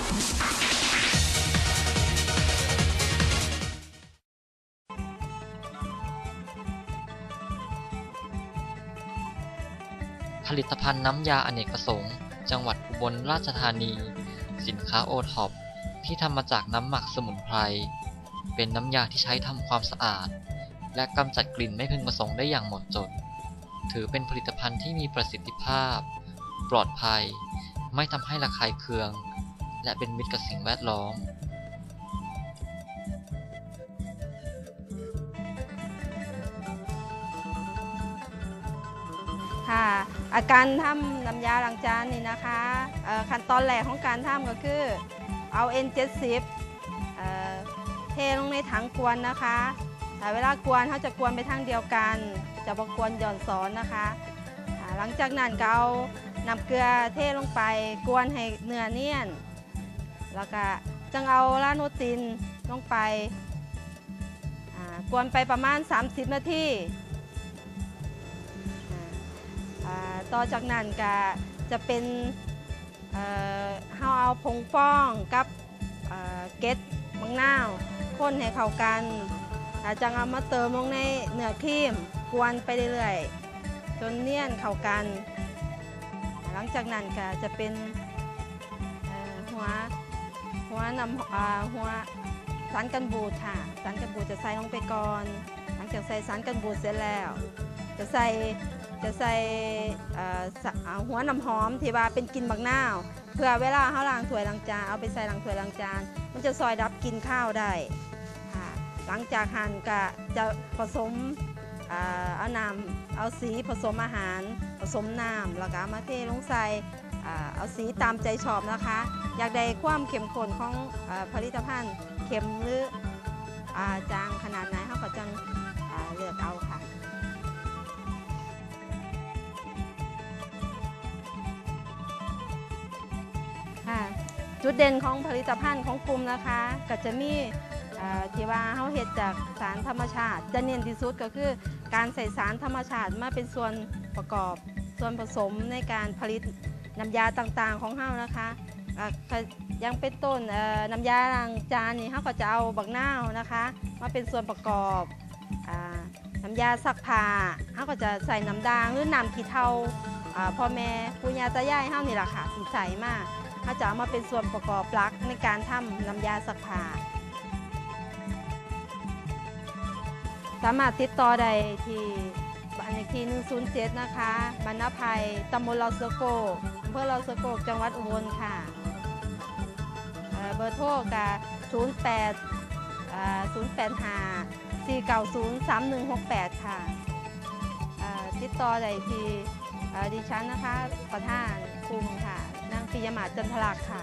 ผลิตภัณฑ์น้ำยาอเนกประสงค์ จังหวัดอุบลราชธานี สินค้าโอท็อปที่ทำมาจากน้ำหมักสมุนไพร เป็นน้ำยาที่ใช้ทำความสะอาด และกำจัดกลิ่นไม่พึงประสงค์ได้อย่างหมดจด ถือเป็นผลิตภัณฑ์ที่มีประสิทธิภาพ ปลอดภัย ไม่ทำให้ระคายเคือง และเป็นมิตรกับสิ่งแวดล้อมค่ะอาการทำน้ำยาล้างจานนี่นะคะขั้นตอนแรกของการทำก็คือเอา N70 เอ่อเทลงในถังกวนนะคะแต่เวลากวนเขาจะกวนไปทางเดียวกัน จะบกกวนหย่อนสอนนะคะหลังจากนั้นก็เอาน้ำเกลือเทลงไปกวนให้เนื้อเนียน แล้วก็จึงเอาลาโนตินลงไปกวนไปประมาณ 30 นาทีต่อจากนั้นก็จะเป็นเฮาเอาผงฟองกับเกล็ดมะนาวข้นให้เข้ากันอาจังเอามาเติมลงในเนื้อครีมกวนไปเรื่อยๆจนเนียนเข้ากัน หลังจากนั้นก็จะเป็น นำหัวสารกันบูดค่ะ สารกันบูดจะใส่ลงไปก่อน หลังจากใส่สารกันบูดเสร็จแล้ว จะใส่จะใส่หัวน้ำหอมที่ว่าเป็นกลิ่นบักนาวเพื่อเวลาเขาล้างถ้วยล้างจานเอาไปใส่ล้างถ้วยล้างจาน มันจะซอยดับกลินข้าวได้ค่ะหลังจากหั่นก็จะผสม เอาน้ำเอาสีผสมอาหาร ผสมน้ำแล้วก็มาเทลงใส่เอาสีตามใจชอบนะคะ อยากได้ความเข้มข้นของอผลิตภัณฑ์เค็มหรืออจางขนาดไหนเขาก็จังเลือกเอาค่ะจุดเด่นของผลิตภัณฑ์ของกลุ่มนะคะ ก็จะมี ที่ว่าเขาเห็ดจากสารธรรมชาติ จะเน้นที่สุดก็คือการใส่สารธรรมชาติมาเป็นส่วนประกอบส่วนผสมในการผลิตน้ำยาต่างๆของเฮานะคะยังเป็นต้นน้ำยาล้างจานนี่เขาก็จะเอาบักนาวนะคะ มาเป็นส่วนประกอบอน้ำยาซักผ้าเขาก็จะใส่น้ำดางหรือน้ำขี้เทาอ่าพ่อแม่ปุญญาตายายเฮานี่แหละค่ะสีใสมากเขาจะเอามาเป็นส่วนประกอบหลักในการทำน้ำยาซักผ้า สามารถติดต่อได้ที่บ้านเลขที่107 นะคะบรรณภัยตำบลลาสโกอำเภอลาสโกจังหวัดอุบลค่ะเอ่อเบอร์โทรกับ08อ่า085 490 3168 ค่ะเอ่อติดต่อได้ที่เอ่อดิฉันนะคะประธานกลุ่มค่ะนางปิยมาศจันทลักษ์ค่ะ